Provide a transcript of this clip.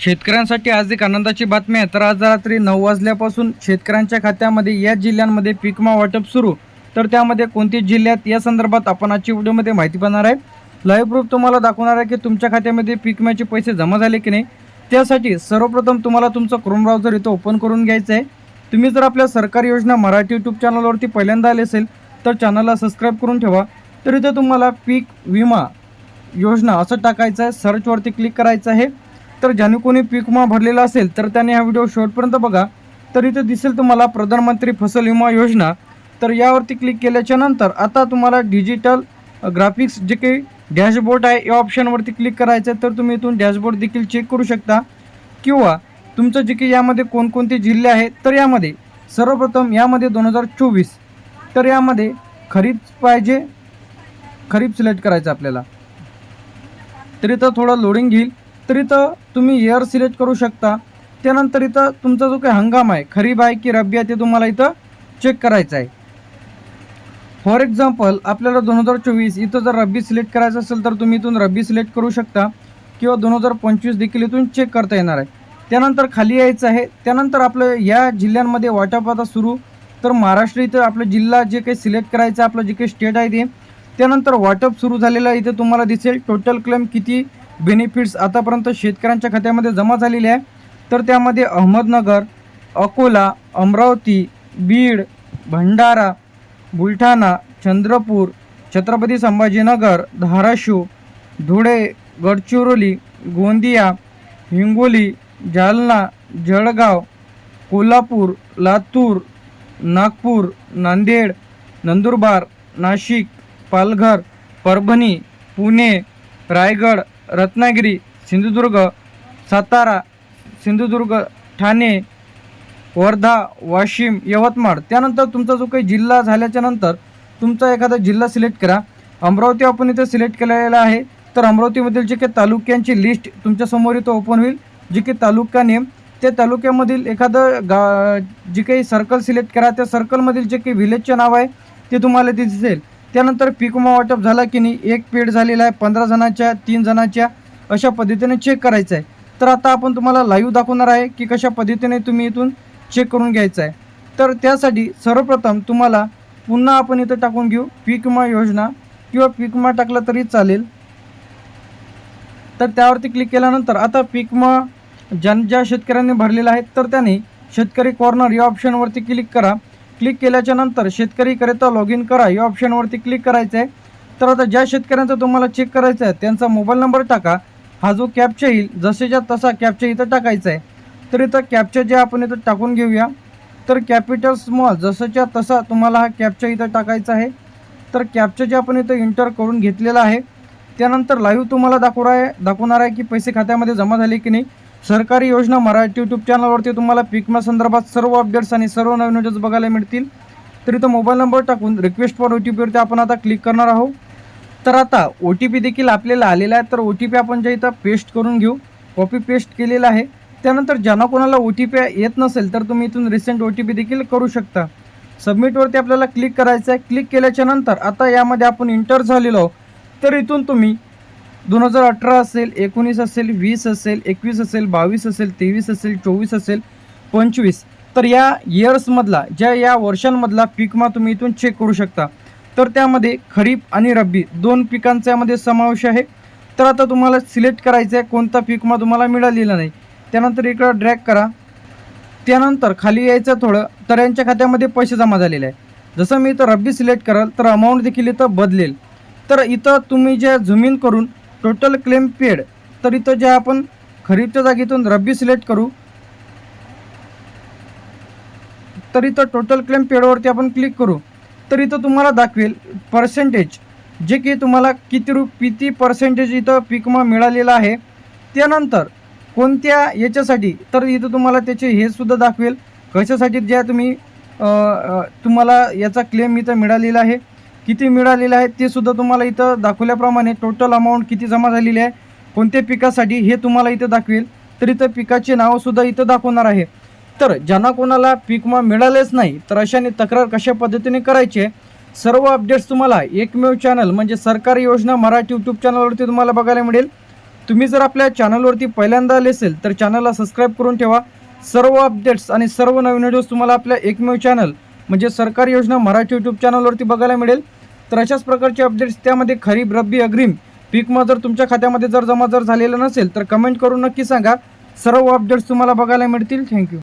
शेतकऱ्यांसाठी आज एक आनंदाची बातमी आहे. तर आज रात्री नऊ वाजल्यापासून शेतकऱ्यांच्या खात्यामध्ये या जिल्ह्यांमध्ये पीकमा वाटप सुरू. तर त्यामध्ये कोणत्या जिल्ह्यात या संदर्भात आपण आजच्या व्हिडिओमध्ये माहिती पाहणार आहे. लाईव्ह प्रूफ तुम्हाला दाखवणार आहे की तुमच्या खात्यामध्ये पिकम्याचे पैसे जमा झाले की नाही. त्यासाठी सर्वप्रथम तुम्हाला तुमचं क्रोम ब्राउझर इथं ओपन करून घ्यायचं आहे. तुम्ही जर आपल्या सरकारी योजना मराठी यूट्यूब चॅनलवरती पहिल्यांदा आले असेल तर चॅनलला सबस्क्राईब करून ठेवा. तर इथं तुम्हाला पीक विमा योजना असं टाकायचं आहे. सर्चवरती क्लिक करायचं आहे. तर ज्याने कोणी पीक विमा भरलेला असेल तर त्याने हा व्हिडिओ शेवटपर्यंत बघा. तर इथे दिसेल तुम्हाला प्रधानमंत्री फसल विमा योजना. तर यावरती क्लिक केल्याच्यानंतर आता तुम्हाला डिजिटल ग्राफिक्स जे काही डॅशबोर्ड आहे या ऑप्शनवरती क्लिक करायचं आहे तर तुम्ही इथून डॅशबोर्ड देखील चेक करू शकता. किंवा तुमचं जे की यामध्ये कोणकोणते जिल्हे आहेत तर यामध्ये सर्वप्रथम यामध्ये दोन हजार चोवीस. तर यामध्ये खरीप पाहिजे खरीप सिलेक्ट करायचं आपल्याला. तर इथं थोडं लोडिंग घेईल. तर इथं तुम्ही एअर सिलेक्ट करू शकता. त्यानंतर इथं तुमचा जो काही हंगाम आहे खरीप आहे की रब्बी आहे ते तुम्हाला इथं चेक करायचं आहे. फॉर एक्झाम्पल आपल्याला दोन हजार चोवीस इथं जर रब्बी सिलेक्ट करायचं असेल तर तुम्ही इथून रब्बी सिलेक्ट करू शकता किंवा दोन हजार पंचवीस देखील इथून चेक करता येणार आहे. त्यानंतर खाली यायचं आहे. त्यानंतर आपलं या जिल्ह्यांमध्ये वाटप आता सुरू. तर महाराष्ट्र इथं आपलं जिल्हा जे काही सिलेक्ट करायचं आहे आपलं जे काही स्टेट आहे ते. त्यानंतर वाटप सुरू झालेलं आहे इथे तुम्हाला दिसेल. टोटल क्लेम किती? बेनिफिट्स आतापर्यंत शेतकऱ्यांच्या खात्यामध्ये जमा झालेले आहे. तर त्यामध्ये अहमदनगर अकोला अमरावती बीड भंडारा बुलढाणा चंद्रपूर छत्रपती संभाजीनगर धाराशिव धुळे गडचिरोली गोंदिया हिंगोली जालना जळगाव कोल्हापूर लातूर नागपूर नांदेड नंदुरबार नाशिक पालघर परभणी पुणे रायगड रत्नागिरी सिंधुदुर्ग सातारा सिंधुदुर्ग ठाणे वर्धा वाशिम यवतमाळ. त्यानंतर तुमचा जो काही जिल्हा झाल्याच्यानंतर तुमचा एखादा जिल्हा सिलेक्ट करा. अमरावती आपण इथं सिलेक्ट केलेला आहे. तर अमरावतीमधील जे काही तालुक्यांची लिस्ट तुमच्यासमोर इथं ओपन होईल. जे काही तालुका नेम त्या तालुक्यामधील एखादं गा जे काही सर्कल सिलेक्ट करा. त्या सर्कलमधील जे काही विलेजचे नाव आहे ते तुम्हाला ते दिसेल. त्यानंतर पीक विमा वाटप झाला की नाही एक पेड झालेला आहे पंधरा जणांच्या तीन जणांच्या अशा पद्धतीने चेक करायचं आहे. तर आता आपण तुम्हाला लाईव्ह दाखवणार आहे की कशा पद्धतीने तुम्ही इथून चेक करून घ्यायचं आहे. तर त्यासाठी सर्वप्रथम तुम्हाला पुन्हा आपण इथं टाकून घेऊ पीक विमा योजना किंवा पीक विमा टाकला तरी चालेल. तर त्यावरती क्लिक केल्यानंतर आता पीक विमा ज्या ज्या शेतकऱ्यांनी भरलेला आहे तर त्याने शेतकरी कॉर्नर या ऑप्शनवरती क्लिक करा. क्लिक केल्याच्यानंतर शेतकरीकरिता लॉग इन करा. या ऑप्शनवरती क्लिक करायचं आहे तर आता ज्या शेतकऱ्यांचा तुम्हाला चेक करायचं आहे त्यांचा मोबाईल नंबर टाका. हा जो कॅपचा येईल जसेच्या तसा कॅपचा इथं टाकायचा आहे तर इथं कॅपचा जे आपण इथं टाकून घेऊया. तर कॅपिटल स्मॉल जसंच्या तसा तुम्हाला हा कॅपचा इथं टाकायचा आहे. तर कॅपचा जे आपण इथं इंटर करून घेतलेला आहे त्यानंतर लाईव्ह तुम्हाला दाखवणार आहे दाखवणार आहे की पैसे खात्यामध्ये जमा झाले की नाही. सरकारी योजना मराठी यूट्यूब चॅनलवरती तुम्हाला पिकमा संदर्भात सर्व अपडेट्स आणि सर्व नवीन व्हिडिओज बघायला मिळतील. तर इथं मोबाईल नंबर टाकून रिक्वेस्ट फॉर ओ टी पीवरती आपण आता क्लिक करणार आहोत. तर आता ओ टी पी देखील आपल्याला आलेला आहे तर ओ टी पी आपण ज्या इथं पेस्ट करून घेऊ कॉपी पेस्ट केलेला आहे. त्यानंतर ज्यांना कोणाला ओ टी पी येत नसेल तर तुम्ही इथून रिसेंट ओ टी पी देखील करू शकता. सबमिटवरती आपल्याला क्लिक करायचं आहे क्लिक केल्याच्यानंतर आता यामध्ये आपण इंटर झालेलो आहोत. तर इथून तुम्ही दोन हजार अठरा असेल एकोणीस असेल वीस असेल एकवीस असेल बावीस असेल तेवीस असेल चोवीस असेल पंचवीस. तर या इयर्समधला ज्या या वर्षांमधला पीकमा तुम्ही इथून चेक करू शकता. तर त्यामध्ये खरीप आणि रब्बी दोन पिकांचा यामध्ये समावेश आहे. तर आता तुम्हाला सिलेक्ट करायचं आहे कोणता पीकमा तुम्हाला मिळालेला नाही. त्यानंतर इकडं ड्रॅग करा. त्यानंतर खाली यायचं थोडं तर यांच्या खात्यामध्ये पैसे जमा झालेले आहे. जसं मी इथं रब्बी सिलेक्ट कराल तर अमाऊंट देखील इथं बदलेल. तर इथं तुम्ही जे झुमिन करून टोटल क्लेम पेड. तर इथं जे आपण खरीपच्या जागेतून रब्बी सिलेक्ट करू तर इथं टोटल क्लेम पेडवरती आपण क्लिक करू. तर इथं तुम्हाला दाखवेल पर्सेंटेज जे की तुम्हाला किती रु किती पर्सेंटेज इथं पिकमा मिळालेलं आहे. त्यानंतर कोणत्या याच्यासाठी तर इथं तुम्हाला त्याचे हे सुद्धा दाखवेल कशासाठी ज्या तुम्ही तुम्हाला याचा क्लेम इथं मिळालेला आहे. किती मिळालेलं आहे ते सुद्धा तुम्हाला इथं दाखवल्याप्रमाणे टोटल अमाऊंट किती जमा झालेली आहे कोणत्या पिकासाठी हे तुम्हाला इथं दाखवेल. तर इथं पिकाचे नावंसुद्धा इथं दाखवणार आहे. तर ज्यांना कोणाला पीकमा मिळालेच नाही तर अशाने तक्रार कशा पद्धतीने करायची सर्व अपडेट्स तुम्हाला एकमेव चॅनल म्हणजे सरकारी योजना मराठी यूट्यूब चॅनलवरती तुम्हाला बघायला मिळेल. तुम्ही जर आपल्या चॅनलवरती पहिल्यांदा आले असेल तर चॅनलला सबस्क्राईब करून ठेवा. सर्व अपडेट्स आणि सर्व नवीन व्हिडिओज तुम्हाला आपल्या एकमेव चॅनल म्हणजे सरकारी योजना मराठी यूट्यूब चॅनलवरती बघायला मिळेल. तर अशाच प्रकारचे अपडेट्स त्यामध्ये. खरीप रब्बी अग्रिम पीक मग जर तुमच्या खात्यामध्ये जर जमा जर झालेलं नसेल तर कमेंट करून नक्की सांगा. सर्व अपडेट्स तुम्हाला बघायला मिळतील. थँक्यू